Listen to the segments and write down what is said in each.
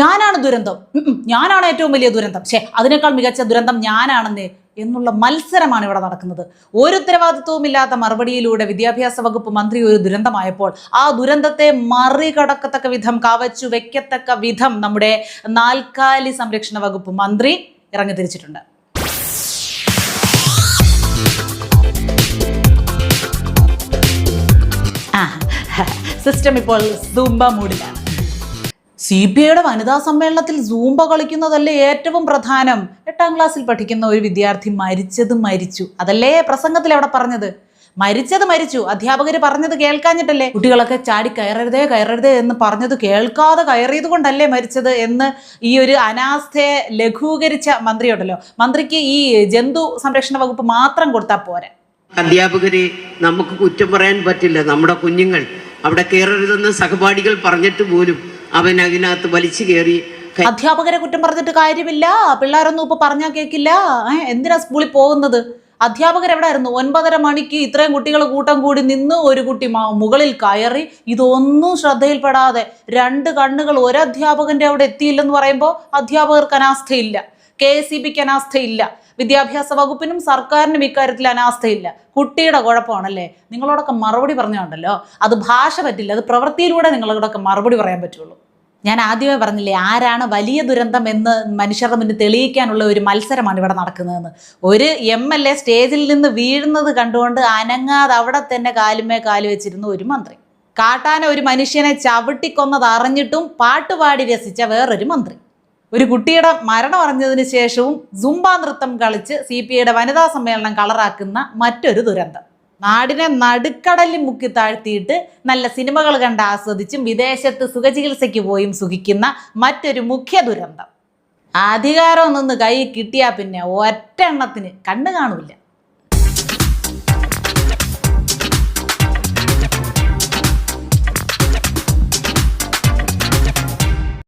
ഞാനാണ് ദുരന്തം. ഞാനാണ് ഏറ്റവും വലിയ ദുരന്തം. ശേ അതിനേക്കാൾ മികച്ച ദുരന്തം ഞാനാണെന്ന് എന്നുള്ള മത്സരമാണ് ഇവിടെ നടക്കുന്നത്. ഒരു ഉത്തരവാദിത്വവുമില്ലാത്ത മറുപടിയിലൂടെ വിദ്യാഭ്യാസ വകുപ്പ് മന്ത്രി ഒരു ദുരന്തമായപ്പോൾ ആ ദുരന്തത്തെ മറികടക്കത്തക്ക വിധം കവച്ചു വെക്കത്തക്ക വിധം നമ്മുടെ നാൽക്കാലി സംരക്ഷണ വകുപ്പ് മന്ത്രി ഇറങ്ങി തിരിച്ചിട്ടുണ്ട്. സിസ്റ്റം ഇപ്പോൾ സൂംബ മൂഡിലാണ് സി പി ഐയുടെ വനിതാ സമ്മേളനത്തിൽ സൂംബ കളിക്കുന്നതല്ലേ ഏറ്റവും പ്രധാനം. എട്ടാം ക്ലാസ്സിൽ പഠിക്കുന്ന ഒരു വിദ്യാർത്ഥി മരിച്ചത് മരിച്ചു. അതല്ലേ പ്രസംഗത്തിൽ അവിടെ പറഞ്ഞത്? മരിച്ചത് മരിച്ചു. അധ്യാപകർ പറഞ്ഞത് കേൾക്കാഞ്ഞിട്ടല്ലേ? കുട്ടികളൊക്കെ ചാടി കയറരുതേ കയറരുതേ എന്ന് പറഞ്ഞത് കേൾക്കാതെ കയറിയത് കൊണ്ടല്ലേ മരിച്ചത് എന്ന് ഈ ഒരു അനാസ്ഥയെ ലഘൂകരിച്ച മന്ത്രിയുണ്ടല്ലോ. മന്ത്രിക്ക് ഈ ജന്തു സംരക്ഷണ വകുപ്പ് മാത്രം കൊടുത്താൽ പോരെ. അധ്യാപകരെ നമുക്ക് കുറ്റം പറയാൻ പറ്റില്ല. നമ്മുടെ കുഞ്ഞുങ്ങൾ അവിടെ കയറരുതെന്ന് സഹപാഠികൾ പറഞ്ഞിട്ട് പോലും അവൻ അതിനകത്ത് വലിച്ചു കയറി അധ്യാപകരെ കുറ്റം പറഞ്ഞിട്ട് കാര്യമില്ല. പിള്ളേരൊന്നും ഇപ്പൊ പറഞ്ഞാൽ കേൾക്കില്ല എന്തിനാ സ്കൂളിൽ പോകുന്നത്? അധ്യാപകർ എവിടെയായിരുന്നു? ഒൻപതര മണിക്ക് ഇത്രയും കുട്ടികൾ കൂട്ടം കൂടി നിന്ന് ഒരു കുട്ടി മുകളിൽ കയറി ഇതൊന്നും ശ്രദ്ധയിൽപ്പെടാതെ രണ്ട് കണ്ണുകൾ ഒരു അധ്യാപകന്റെ അവിടെ എത്തിയില്ലെന്ന് പറയുമ്പോൾ അധ്യാപകർക്ക് അനാസ്ഥയില്ല. കെ എസ് സി ബിക്ക് അനാസ്ഥയില്ല. വിദ്യാഭ്യാസ വകുപ്പിനും സർക്കാരിനും ഇക്കാര്യത്തിൽ അനാസ്ഥയില്ല. കുട്ടിയുടെ കുഴപ്പമാണല്ലേ? നിങ്ങളോടൊക്കെ മറുപടി പറഞ്ഞുണ്ടല്ലോ അത് ഭാഷ പറ്റില്ല. അത് പ്രവൃത്തിയിലൂടെ നിങ്ങളോടൊക്കെ മറുപടി പറയാൻ പറ്റുള്ളൂ. ഞാൻ ആദ്യമേ പറഞ്ഞില്ലേ ആരാണ് വലിയ ദുരന്തം എന്ന് മനുഷ്യരുടെ മുന്നിൽ തെളിയിക്കാനുള്ള ഒരു മത്സരമാണ് ഇവിടെ നടക്കുന്നതെന്ന്. ഒരു എം എൽ എ സ്റ്റേജിൽ നിന്ന് വീഴുന്നത് കണ്ടുകൊണ്ട് അനങ്ങാതെ അവിടെ തന്നെ കാലുമേ കാൽ വെച്ചിരുന്ന ഒരു മന്ത്രി. കാട്ടാന ഒരു മനുഷ്യനെ ചവിട്ടിക്കൊന്നത് അറിഞ്ഞിട്ടും പാട്ടുപാടി രസിച്ച വേറൊരു മന്ത്രി. ഒരു കുട്ടിയുടെ മരണം അറിഞ്ഞതിന് ശേഷവും സുംബ നൃത്തം കളിച്ച് സി പി ഐയുടെ വനിതാ സമ്മേളനം കളറാക്കുന്ന മറ്റൊരു ദുരന്തം. നാടിനെ നടുക്കടലിൽ മുക്കി താഴ്ത്തിയിട്ട് നല്ല സിനിമകൾ കണ്ട് ആസ്വദിച്ചും വിദേശത്ത് സുഖചികിത്സയ്ക്ക് പോയും സുഖിക്കുന്ന മറ്റൊരു മുഖ്യ ദുരന്തം. അധികാരം നിന്ന് കൈ കിട്ടിയാൽ പിന്നെ ഒറ്റ എണ്ണത്തിന് കണ്ണു കാണൂല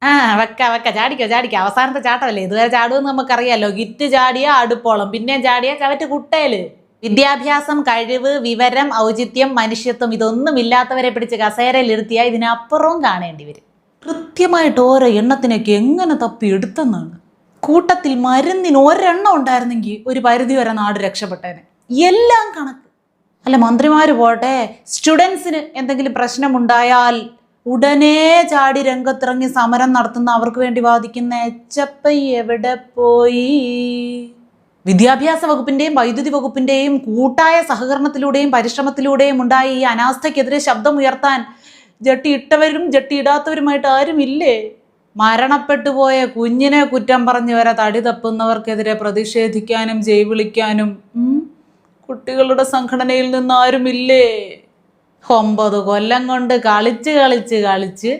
ആ വെക്ക വെക്ക ചാടിക്കോ ചാടിക്കോ. അവസാനത്തെ ചാട്ടമല്ലേ? ഇതുവരെ ചാടുമെന്ന് നമുക്കറിയാലോ. ഗിറ്റ് ചാടിയാ അടുപ്പോളം. പിന്നെ ചാടിയാ ചവറ്റ് കുട്ടേൽ. വിദ്യാഭ്യാസം കഴിവ് വിവരം ഔചിത്യം മനുഷ്യത്വം ഇതൊന്നും ഇല്ലാത്തവരെ പിടിച്ച് കസേരയിലിരുത്തിയാൽ ഇതിനപ്പുറവും കാണേണ്ടി വരും. കൃത്യമായിട്ട് ഓരോ എണ്ണത്തിനൊക്കെ എങ്ങനെ തപ്പി എടുത്തെന്നാണ്. കൂട്ടത്തിൽ മരുന്നിന് ഒരെണ്ണം ഉണ്ടായിരുന്നെങ്കിൽ ഒരു പരിധി വരെ നാട് രക്ഷപ്പെട്ടേനെ. എല്ലാം കണക്ക്. അല്ല മന്ത്രിമാർ പോട്ടെ സ്റ്റുഡൻസിന് എന്തെങ്കിലും പ്രശ്നമുണ്ടായാൽ ഉടനെ ചാടി രംഗത്തിറങ്ങി സമരം നടത്തുന്ന അവർക്ക് വേണ്ടി വാദിക്കുന്ന എച്ചപ്പ എവിടെ പോയി? വിദ്യാഭ്യാസ വകുപ്പിന്റെയും വൈദ്യുതി വകുപ്പിന്റെയും കൂട്ടായ സഹകരണത്തിലൂടെയും പരിശ്രമത്തിലൂടെയും ഉണ്ടായ ഈ അനാസ്ഥയ്ക്കെതിരെ ശബ്ദം ഉയർത്താൻ ജട്ടി ഇട്ടവരും ജട്ടി ഇടാത്തവരുമായിട്ട് ആരുമില്ലേ? മരണപ്പെട്ടു പോയ കുഞ്ഞിനെ കുറ്റം പറഞ്ഞു വരെ തടി തപ്പുന്നവർക്കെതിരെ പ്രതിഷേധിക്കാനും വിളിക്കാനും കുട്ടികളുടെ സംഘടനയിൽ നിന്ന് ആരുമില്ലേ? ഒമ്പത് കൊല്ലം കൊണ്ട് കളിച്ച് കളിച്ച് കളിച്ച്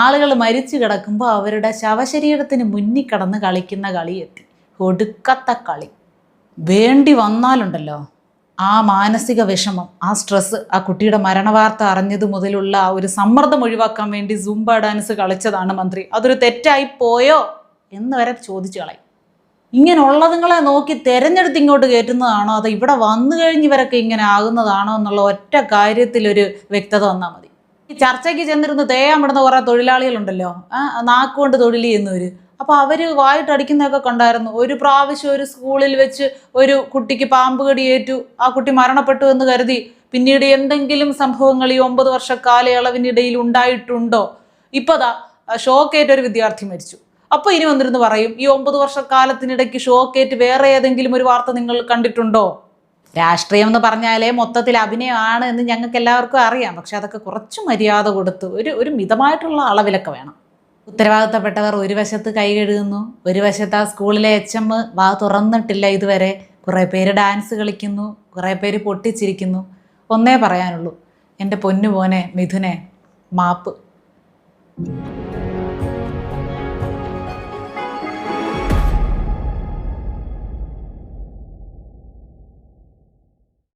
ആളുകൾ മരിച്ചു കിടക്കുമ്പോൾ അവരുടെ ശവശരീരത്തിന് മുന്നിൽ കടന്ന് കളിക്കുന്ന കളിയെത്തി. ഒടുക്കത്തെ കളി. വേണ്ടി വന്നാലുണ്ടല്ലോ. ആ മാനസിക വിഷമം ആ സ്ട്രെസ് ആ കുട്ടിയുടെ മരണവാർത്ത അറിഞ്ഞത് മുതലുള്ള ആ ഒരു സമ്മർദ്ദം ഒഴിവാക്കാൻ വേണ്ടി സുംബ ഡാൻസ് കളിച്ചതാണ് മന്ത്രി. അതൊരു തെറ്റായി പോയോ എന്ന് വരെ ചോദിച്ചു കളയും. ഇങ്ങനെയുള്ളതുങ്ങളെ നോക്കി തെരഞ്ഞെടുത്ത് ഇങ്ങോട്ട് കയറ്റുന്നതാണോ? അതോ ഇവിടെ വന്നു കഴിഞ്ഞ് ഇവരൊക്കെ ഇങ്ങനെ ആകുന്നതാണോ എന്നുള്ള ഒറ്റ കാര്യത്തിലൊരു വ്യക്തത വന്നാൽ മതി. ഈ ചർച്ചയ്ക്ക് ചെന്നിരുന്ന് തേയാൻ വിടുന്ന കുറേ തൊഴിലാളികളുണ്ടല്ലോ. ആ നാക്കുകൊണ്ട് തൊഴിൽ ചെയ്യുന്നവർ അപ്പോൾ അവർ വായിട്ടടിക്കുന്നതൊക്കെ കണ്ടായിരുന്നു. ഒരു പ്രാവശ്യം ഒരു സ്കൂളിൽ വെച്ച് ഒരു കുട്ടിക്ക് പാമ്പ് കടിയേറ്റു ആ കുട്ടി മരണപ്പെട്ടു എന്ന് കരുതി. പിന്നീട് എന്തെങ്കിലും സംഭവങ്ങൾ ഈ ഒമ്പത് വർഷ കാലയളവിനിടയിൽ ഉണ്ടായിട്ടുണ്ടോ? ഇപ്പോൾ ദാ ഷോക്കേറ്റ് ഒരു വിദ്യാർത്ഥി മരിച്ചു. അപ്പോൾ ഇനി വന്നിരുന്ന് പറയും ഈ ഒമ്പത് വർഷക്കാലത്തിനിടയ്ക്ക് ഷോക്കേറ്റ് വേറെ ഏതെങ്കിലും ഒരു വാർത്ത നിങ്ങൾ കണ്ടിട്ടുണ്ടോ? രാഷ്ട്രീയം എന്ന് പറഞ്ഞാലേ മൊത്തത്തിൽ അഭിനയമാണ് എന്ന് ഞങ്ങൾക്ക് എല്ലാവർക്കും അറിയാം. പക്ഷെ അതൊക്കെ കുറച്ച് മര്യാദ കൊടുത്ത് ഒരു ഒരു മിതമായിട്ടുള്ള അളവിലൊക്കെ വേണം. ഉത്തരവാദിത്തപ്പെട്ടവർ ഒരു വശത്ത് കൈ കഴുകുന്നു ഒരു വശത്ത് ആ സ്കൂളിലെ എച്ച് എം വാ തുറന്നിട്ടില്ല ഇതുവരെ. കുറേ പേര് ഡാൻസ് കളിക്കുന്നു കുറേ പേര് പൊട്ടിച്ചിരിക്കുന്നു. ഒന്നേ പറയാനുള്ളൂ എന്റെ പൊന്നു പോനെ മിഥുനെ മാപ്പ്.